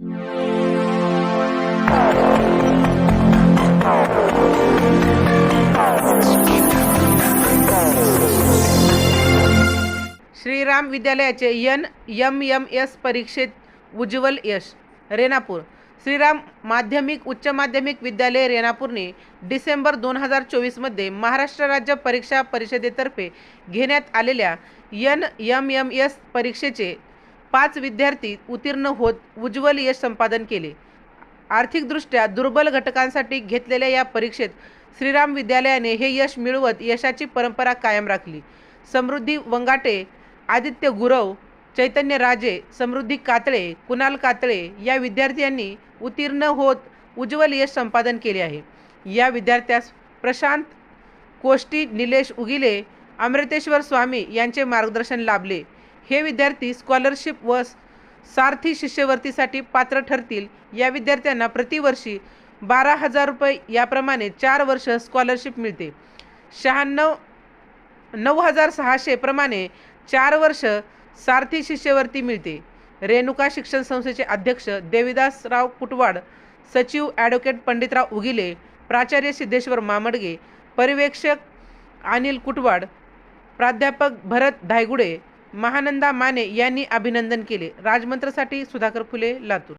श्रीराम विद्यालयाचे N M M S परीक्षेत उज्ज्वल यश. रेणापूर. श्रीराम माध्यमिक उच्च माध्यमिक विद्यालय रेणापूरने डिसेंबर दोन हजार चोवीसमध्ये महाराष्ट्र राज्य परीक्षा परिषदेतर्फे घेण्यात आलेल्या यन एम एम एस परीक्षेचे पाच विद्यार्थी उत्तीर्ण होत उज्ज्वल यश संपादन केले. आर्थिकदृष्ट्या दुर्बल घटकांसाठी घेतलेल्या या परीक्षेत श्रीराम विद्यालयाने हे यश मिळवत यशाची परंपरा कायम राखली. समृद्धी वंगाटे आदित्य गुरव चैतन्य राजे समृद्धी कातळे कुणाल कातळे या विद्यार्थ्यांनी उत्तीर्ण होत उज्ज्वल यश संपादन केले आहे. या विद्यार्थ्यास प्रशांत कोष्टी निलेश उगिले अमृतेश्वर स्वामी यांचे मार्गदर्शन लाभले. हे विद्यार्थी स्कॉलरशिप व सारथी शिष्यवृत्तीसाठी पात्र ठरतील. या विद्यार्थ्यांना प्रतिवर्षी बारा हजार रुपये याप्रमाणे चार वर्ष स्कॉलरशिप मिळते. शहाण्णव नऊ हजार सहाशे प्रमाणे चार वर्ष सारथी शिष्यवृत्ती मिळते. रेणुका शिक्षण संस्थेचे अध्यक्ष देविदासराव कुटवाड सचिव ॲडव्होकेट पंडितराव उगिले प्राचार्य सिद्धेश्वर मामडगे पर्यवेक्षक अनिल कुटवाड प्राध्यापक भरत धायगुडे महानंदा माने यांनी अभिनंदन केले. राजमंत्रसाठी सुधाकर फुले लातूर.